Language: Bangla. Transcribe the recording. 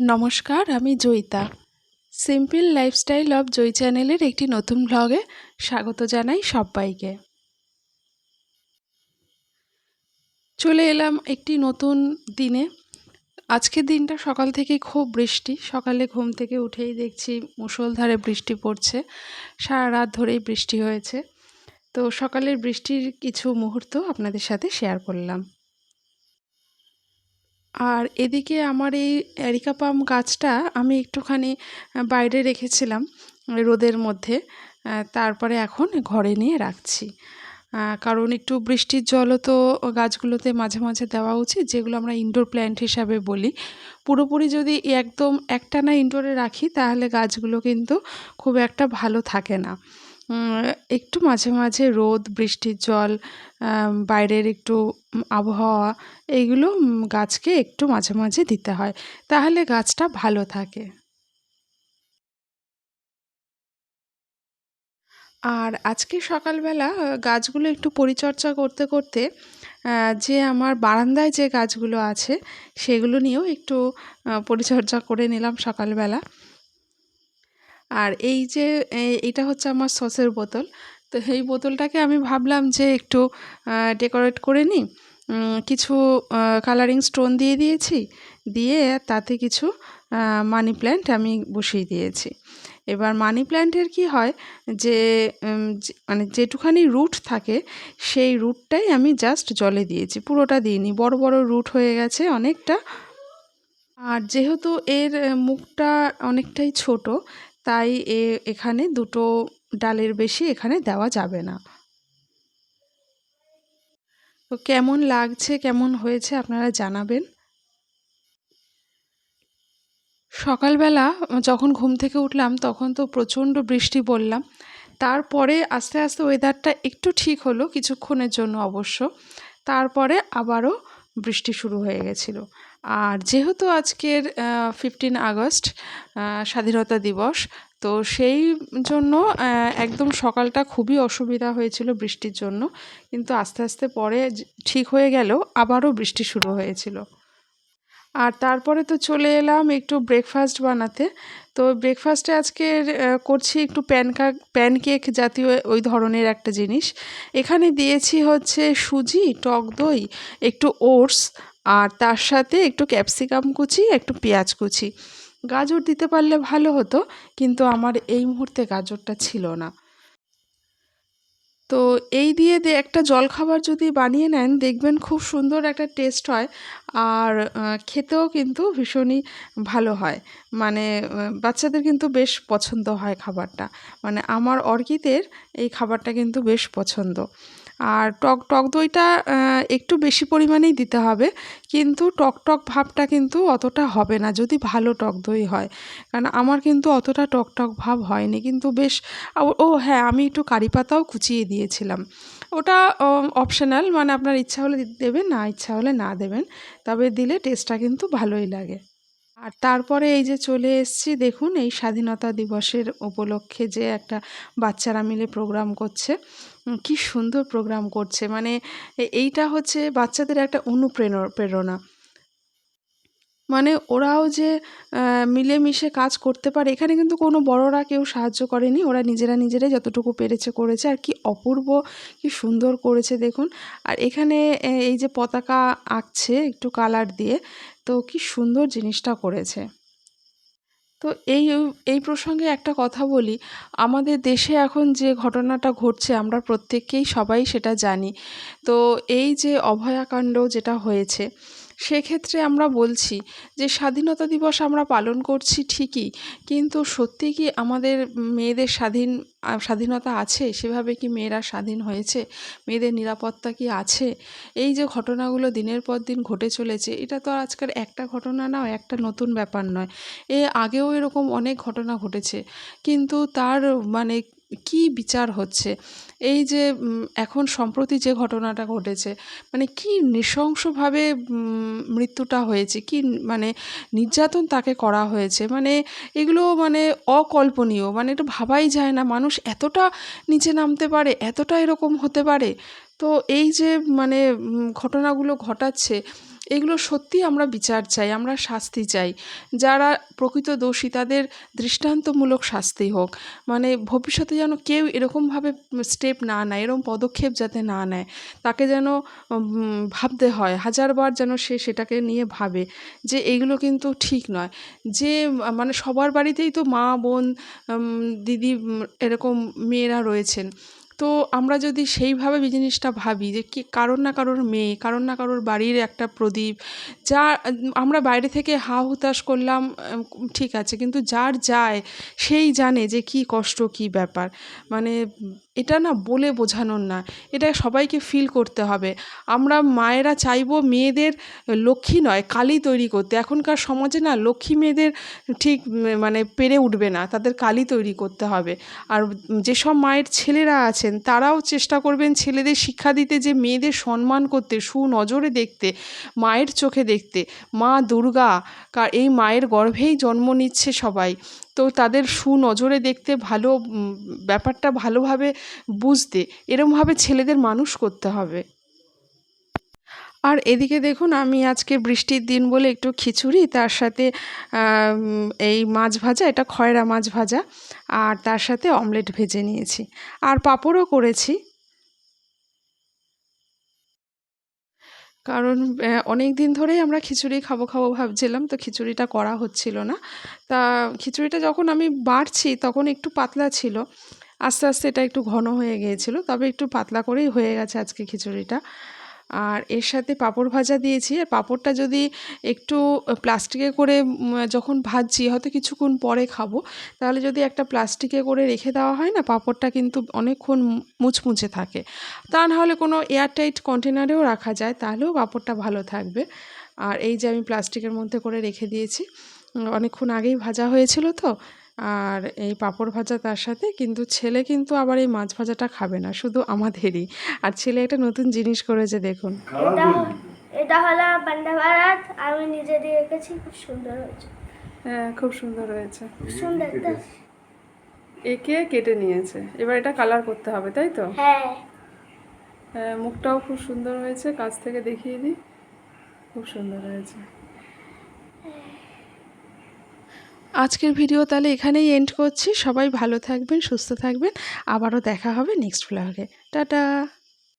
নমস্কার, আমি Joyita. Simple lifestyle of Joy চ্যানেলের একটি নতুন ব্লগে স্বাগত জানাই সবাইকে। চলে এলাম একটি নতুন দিনে। আজকের দিনটা সকাল থেকে খুব বৃষ্টি। সকালে ঘুম থেকে উঠেই দেখছি মুষলধারে বৃষ্টি পড়ছে। সারা রাত ধরেই বৃষ্টি হয়েছে। তো সকালের বৃষ্টির কিছু মুহূর্ত আপনাদের সাথে শেয়ার করলাম। আর এদিকে আমার এই অ্যারিকা পাম গাছটা আমি একটুখানি বাইরে রেখেছিলাম রোদের মধ্যে তারপরে এখন ঘরে নিয়ে রাখছি। কারণ একটু বৃষ্টির জলও তো গাছগুলোতে মাঝে মাঝে দেওয়া উচিত, যেগুলো আমরা ইনডোর প্ল্যান্ট হিসাবে বলি। পুরোপুরি যদি একদম একটানা ইনডোরে রাখি, তাহলে গাছগুলো কিন্তু খুব একটা ভালো থাকে না। একটু মাঝে মাঝে রোদ, বৃষ্টির জল বাইরের একটু আবহাওয়া এইগুলো গাছকে একটু মাঝে মাঝে দিতে হয়। তাহলে গাছটা ভালো থাকে। আর আজকে সকালবেলা গাছগুলো একটু পরিচর্যা করতে করতে যে আমার বারান্দায় যে গাছগুলো আছে, সেগুলো নিয়েও একটু পরিচর্যা করে নিলাম সকালবেলা। আর এই যে এটা হচ্ছে আমার সসের বোতল। তো এই বোতলটাকে আমি ভাবলাম যে একটু ডেকোরেট করে নিই। কিছু কালারিং স্টোন দিয়ে দিয়েছি। দিয়ে তাতে কিছু মানি প্ল্যান্ট আমি বসিয়ে দিয়েছি। এবার মানি প্ল্যান্টের কি হয় যে মানে যেটুখানি রুট থাকে, সেই রুটটাই আমি জাস্ট জলে দিয়েছি। পুরোটা দিইনি। বড় বড় রুট হয়ে গেছে অনেকটা। আর যেহেতু এর মুখটা অনেকটাই ছোট তাই এ, এখানে দুটো ডালের বেশি এখানে দেওয়া যাবে না। তো কেমন লাগছে, কেমন হয়েছে আপনারা জানাবেন। সকালবেলা যখন ঘুম থেকে উঠলাম তখন তো প্রচণ্ড বৃষ্টি বললাম। তারপরে আস্তে আস্তে ওয়েদারটা একটু ঠিক হলো কিছুক্ষণের জন্য অবশ্য। তারপরে আবারও বৃষ্টি শুরু হয়ে গেছিল। আর যেহেতু আজকের ফিফটিন আগস্ট স্বাধীনতা দিবস, তো সেই জন্য একদম সকালটা খুবই অসুবিধা হয়েছিল বৃষ্টির জন্য। কিন্তু আস্তে আস্তে পরে ঠিক হয়ে গেলেও আবারও বৃষ্টি শুরু হয়েছিল। আর তারপরে তো চলে এলাম একটু ব্রেকফাস্ট বানাতে। তো ব্রেকফাস্টে আজকে করছি একটু প্যানকা প্যানকেক জাতীয় ওই ধরনের একটা জিনিস। এখানে দিয়েছি হচ্ছে সুজি, টক দই, একটু ওটস আর তার সাথে একটু ক্যাপসিকাম কুচি, একটু পেঁয়াজ কুচি। গাজর দিতে পারলে ভালো হতো, কিন্তু আমার এই মুহূর্তে গাজরটা ছিল না। তো এই দিয়ে একটা জলখাবার যদি বানিয়ে নেন, দেখবেন খুব সুন্দর একটা টেস্ট হয় আর খেতেও কিন্তু ভীষণই ভালো হয়। মানে বাচ্চাদের কিন্তু বেশ পছন্দ হয় খাবারটা। মানে আমার অর্কিতের এই খাবারটা কিন্তু বেশ পছন্দ। আর টক টক দইটা একটু বেশি পরিমাণেই দিতে হবে। কিন্তু টক টক ভাবটা কিন্তু অতটা হবে না যদি ভালো টক দই হয়। কারণ আমার কিন্তু অতটা টক টক ভাব হয়নি। কিন্তু বেশ ও হ্যাঁ আমি একটু কারি পাতাও কুচিয়ে দিয়েছিলাম। ওটা অপশনাল মানে আপনার ইচ্ছা হলে দেবেন, না ইচ্ছা হলে না দেবেন। তবে দিলে টেস্টটা কিন্তু ভালোই লাগে। আর তারপরে এই যে চলে এসছি, দেখুন এই স্বাধীনতা দিবসের উপলক্ষে যে একটা বাচ্চারা মিলে প্রোগ্রাম করছে। কি সুন্দর প্রোগ্রাম করছে। মানে এইটা হচ্ছে বাচ্চাদের একটা অনুপ্রেরণা মানে ওরাও যে মিলেমিশে কাজ করতে পারে, এখানে কিন্তু কোনো বড়রা কেউ সাহায্য করেনি। ওরা নিজেরা নিজেরাই যতটুকু পেরেছে করেছে। আর কি অপূর্ব, কি সুন্দর করেছে, দেখুন। আর এখানে এই যে পতাকা আঁকছে একটু কালার দিয়ে তো কি সুন্দর জিনিসটা করেছে। তো এই এই প্রসঙ্গে একটা কথা বলি, আমাদের দেশে এখন যে ঘটনাটা ঘটছে, আমরা প্রত্যেককেই সবাই সেটা জানি। তো এই যে অভয়াকাণ্ড যেটা হয়েছে সেক্ষেত্রে আমরা বলছি যে স্বাধীনতা দিবস আমরা পালন করছি ঠিকই, কিন্তু সত্যি কি আমাদের মেয়েদের স্বাধীন স্বাধীনতা আছে? সেভাবে কি মেয়েরা স্বাধীন হয়েছে? মেয়েদের নিরাপত্তা কি আছে? এই যে ঘটনাগুলো দিনের পর দিন ঘটে চলেছে, এটা তো আজকের একটা ঘটনা নয় একটা নতুন ব্যাপার নয়। এ আগেও এরকম অনেক ঘটনা ঘটেছে, কিন্তু তার মানে কি বিচার হচ্ছে? এই যে এখন সম্প্রতি যে ঘটনাটা ঘটেছে মানে কি নৃশংসভাবে মৃত্যুটা হয়েছে? কি মানে নির্যাতন তাকে করা হয়েছে? মানে এগুলো মানে অকল্পনীয় মানে এটা ভাবাই যায় না। মানুষ এতটা নিচে নামতে পারে, এতটা এরকম হতে পারে। তো এই যে মানে ঘটনাগুলো ঘটাচ্ছে এগুলো সত্যি আমরা বিচার চাই, আমরা শাস্তি চাই। যারা প্রকৃত দোষী, তাদের দৃষ্টান্তমূলক শাস্তি হোক। মানে ভবিষ্যতে যেন কেউ এরকমভাবে স্টেপ না নেয়, এরকম পদক্ষেপ যাতে না নেয়, তাকে যেন ভাবতে হয়, হাজারবার যেন সে সেটাকে নিয়ে ভাবে যে এইগুলো কিন্তু ঠিক নয়। যে মানে সবার বাড়িতেই তো মা, বোন দিদি এরকম মেয়েরা রয়েছেন। তো আমরা যদি সেইভাবে জিনিসটা ভাবি যে কি কারোর না কারোর মেয়ে, কারোর না কারোর বাড়ির একটা প্রদীপ, যা, আমরা বাইরে থেকে হা হুতাশ করলাম ঠিক আছে, কিন্তু যার যায়, সেই জানে যে কি কষ্ট, কি ব্যাপার। মানে এটা না বলে বোঝানোর না, এটা সবাইকে ফিল করতে হবে। আমরা মায়েরা চাইব মেয়েদের লক্ষ্মী নয়, কালী তৈরি করতে। এখনকার সমাজে না লক্ষ্মী মেয়েদের ঠিক মানে পেরে উঠবে না, তাদের কালী তৈরি করতে হবে। আর যেসব মায়ের ছেলেরা আছেন, তারাও চেষ্টা করবেন ছেলেদের শিক্ষা দিতে যে মেয়েদের সম্মান করতে, সুনজরে দেখতে, মায়ের চোখে দেখতে। মা দুর্গা, কা- এই মায়ের গর্ভেই জন্ম নিচ্ছে সবাই। তো তাদের সুনজরে দেখতে ভালো ব্যাপারটা ভালোভাবে বুঝতে এরমভাবে ছেলেদের মানুষ করতে হবে। আর এদিকে দেখুন, আমি আজকে বৃষ্টির দিন বলে একটু খিচুড়ি, তার সাথে এই মাছ ভাজা, এটা খয়রা মাছ ভাজা, আর তার সাথে অমলেট ভেজে নিয়েছি। আর পাঁপড়ও করেছি। কারণ অনেক দিন ধরেই আমরা খিচুড়ি খাব খাব ভাবছিলাম, তো খিচুড়িটা করা হচ্ছিল না। তা খিচুড়িটা যখন আমি বাড়ছি তখন একটু পাতলা ছিল, আস্তে আস্তে এটা একটু ঘন হয়ে গিয়েছিল, তবে একটু পাতলা করেই হয়ে গেছে আজকে খিচুড়িটা। আর এর সাথে পাঁপড় ভাজা দিয়েছি। আর পাঁপড়টা যদি একটু প্লাস্টিকে করে যখন ভাজছি, হয়তো কিছুক্ষণ পরে খাব। তাহলে যদি একটা প্লাস্টিকে করে রেখে দেওয়া হয় না, পাঁপড়টা কিন্তু অনেকক্ষণ মুচমুচে থাকে। তা না হলে কোনো এয়ারটাইট কন্টেনারেও রাখা যায়, তাহলেও পাঁপড়টা ভালো থাকবে। আর এই যে আমি প্লাস্টিকের মধ্যে করে রেখে দিয়েছি অনেকক্ষণ আগেই ভাজা হয়েছিল তো আর এই পাঁপড় ভাজা তার সাথে কিন্তু ছেলে কিন্তু আবার এই মাছ ভাজাটা খাবে না শুধু আমাদেরই। আর ছেলে একটা নতুন জিনিস করেছে দেখুন। এটা এটা হলো বন্দে ভারত আমি নিজে দিয়ে এঁকেছি খুব সুন্দর হয়েছে। হ্যাঁ খুব সুন্দর হয়েছে। সুন্দর একে কেটে নিয়েছে। এবার এটা কালার করতে হবে তাই তো? হ্যাঁ। হ্যাঁ মুখটাও খুব সুন্দর হয়েছে কাছ থেকে দেখিয়ে দিই। খুব সুন্দর হয়েছে। আজকের ভিডিও তাহলে এখানেই এন্ড করছি। সবাই ভালো থাকবেন, সুস্থ থাকবেন। আবারও দেখা হবে নেক্সট ব্লগে টাটা!